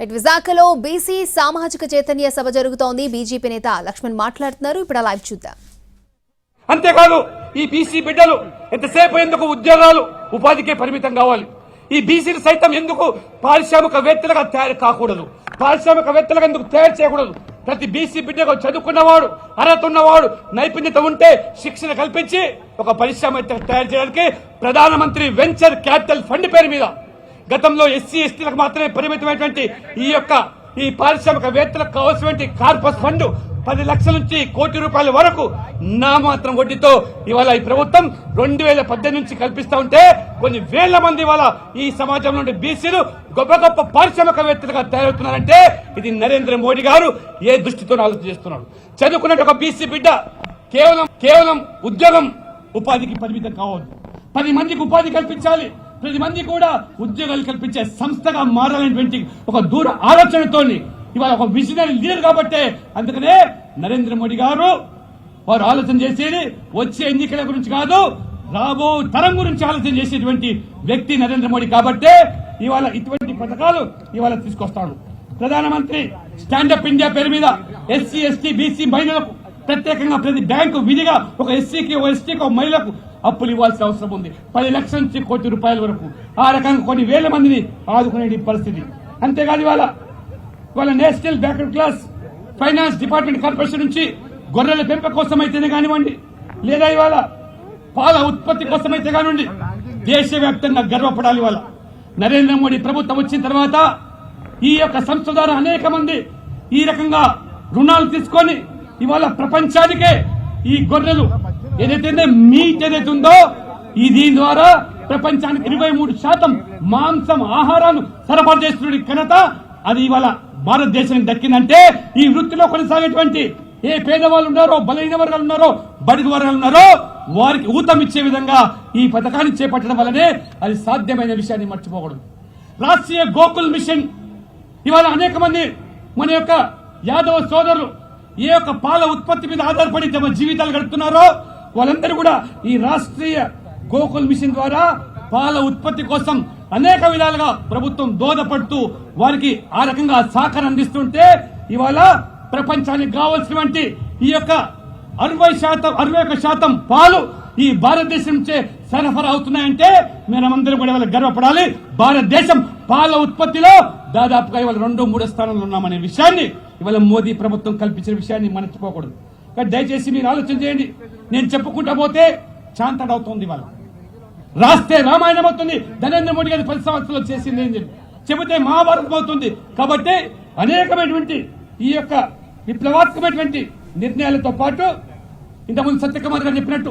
ఇటు విశాఖలో బీసీ సామాజిక చైతన్య సభ జరుగుతోంది. బీజేపీ నేత లక్ష్మణ్ మాట్లాడుతున్నారు. ఇప్పుడు లైవ్ చూద్దాం. అంతేకాదు ఈ బీసీ బిడ్డలు ఎంతసేపు ఎందుకు ఉద్యోగాలు ఉపాధికే పరిమితం కావాలి? ఈ బీసీలు సైతం ఎందుకు పారిశ్రామికవేత్తలుగా తయారు కాకూడదు? పారిశ్రామికవేత్తలుగా ఎందుకు తయారు చేయకూడదు? ప్రతి బీసీ బిడ్డకు చదువుకున్నవాడు అర్హత ఉన్నవాడు నైపుణ్యత ఉంటే శిక్షణ కల్పించి ఒక పరిశ్రమ తయారు చేయడానికి ప్రధానమంత్రి వెంచర్ క్యాపిటల్ ఫండ్ పేరు మీద గతంలో ఎస్సీ ఎస్టీలకు మాత్రమే పరిమితమైనటువంటి ఈ యొక్క ఈ పారిశ్రామికవేత్తలకు కావాల్సినటువంటి కార్పస్ ఫండ్ పది లక్షల నుంచి కోటి రూపాయల వరకు నా మాత్రం వడ్డీతో ఇవాళ ఈ ప్రభుత్వం రెండు వేల పద్దెనిమిది నుంచి కల్పిస్తా ఉంటే కొన్ని వేల మంది ఇవాళ ఈ సమాజం నుండి బీసీలు గొప్ప గొప్ప పారిశ్రామికవేత్తలుగా తయారవుతున్నారంటే ఇది నరేంద్ర మోడీ గారు ఏ దృష్టితో ఆలోచన చేస్తున్నాడు. చదువుకున్నట్టు ఒక బీసీ బిడ్డ కేవలం కేవలం ఉద్యోగం ఉపాధికి పరిమితం కావద్దు. పది మందికి ఉపాధి కల్పించాలి. ప్రతి మంది కూడా ఉద్యోగాలు కల్పించే సంస్థగా మారాలనేటువంటి ఒక దూర ఆలోచనతోని ఇవాళ ఒక విజనరీ లీడర్ కాబట్టే అందుకనే నరేంద్ర మోడీ గారు వారు ఆలోచన చేసేది వచ్చే ఎన్నికల గురించి కాదు రాబో తరం గురించి ఆలోచన చేసేటువంటి వ్యక్తి నరేంద్ర మోడీ కాబట్టే ఇవాళ ఇటువంటి పథకాలు ఇవాళ తీసుకొస్తాడు. ప్రధానమంత్రి స్టాండప్ ఇండియా పేరు మీద ఎస్సీ ఎస్టీ బీసీ మహిళలకు ప్రత్యేకంగా ప్రతి బ్యాంకు విధిగా ఒక ఎస్సీకి ఒక ఎస్టీకి ఒక మహిళకు అప్పులు ఇవ్వాల్సిన అవసరం ఉంది. పది లక్షల నుంచి కోటి రూపాయల వరకు. ఆ రకంగా కొన్ని వేల మందిని ఆదుకునే పరిస్థితి. అంతేకాదు ఇవాళ ఇవాళ national backward class finance department corporation నుంచి గొర్రెల పెంపక కోసం అయితేనే కానివ్వండి లేదా ఇవాళ పాల ఉత్పత్తి కోసం అయితే కానివ్వండి దేశవ్యాప్తంగా గర్వపడాలి ఇవాళ. నరేంద్ర మోడీ ప్రభుత్వం వచ్చిన తర్వాత ఈ యొక్క సంస్థ ద్వారా అనేక మంది ఈ రకంగా రుణాలు తీసుకొని ఇవాళ ప్రపంచానికే ఈ గొర్రెలు ఏదైతే మీట్ ఏదైతే ఉందో ఈ దీని ద్వారా ప్రపంచానికి ఇరవై మూడు శాతం మాంసం ఆహారాన్ని సరఫరా చేస్తున్న ఘనత అది ఇవాళ భారతదేశానికి దక్కిందంటే ఈ వృత్తిలో కొనసాగేటువంటి ఏ పేదవాళ్ళు ఉన్నారో బలహీన వర్గాలు ఉన్నారో బడుగు వర్గాలు ఉన్నారో వారికి ఊతం ఇచ్చే విధంగా ఈ పథకాన్ని చేపట్టడం వల్లనే అది సాధ్యమైన విషయాన్ని మర్చిపోకూడదు. రాష్ట్రీయ గోకుల్ మిషన్ ఇవాళ అనేక మంది మన యొక్క యాదవ సోదరులు ఏ యొక్క పాల ఉత్పత్తి మీద ఆధారపడి తమ జీవితాలు గడుపుతున్నారో వాళ్ళందరూ కూడా ఈ రాష్ట్రీయ గోకుల్ మిషన్ ద్వారా పాల ఉత్పత్తి కోసం అనేక విధాలుగా ప్రభుత్వం దోదపడుతూ వారికి ఆ రకంగా సహకారం అందిస్తుంటే ఇవాళ ప్రపంచానికి కావలసినటువంటి ఈ యొక్క అరవై శాతం అరవై ఒక శాతం పాలు ఈ భారతదేశం నుంచే సరఫరా అవుతున్నాయంటే మేమందరం కూడా ఇవాళ గర్వపడాలి. భారతదేశం పాల ఉత్పత్తిలో దాదాపుగా ఇవాళ రెండు మూడో స్థానంలో ఉన్నామనే విషయాన్ని ఇవాళ మోదీ ప్రభుత్వం కల్పించిన విషయాన్ని మర్చిపోకూడదు. కానీ దయచేసి మీరు ఆలోచన చేయండి. నేను చెప్పుకుంటా పోతే చాంతడవుతోంది వాళ్ళు రాస్తే రామాయణం అవుతుంది. నరేంద్ర మోడీ గారి పది సంవత్సరాలు చేసింది ఏంటి చెబితే మహాభారతం అవుతుంది. కాబట్టి అనేకమైనటువంటి ఈ యొక్క విప్లవాత్మకమైనటువంటి నిర్ణయాలతో పాటు ఇంతకుముందు సత్యకుమార్ గారు చెప్పినట్టు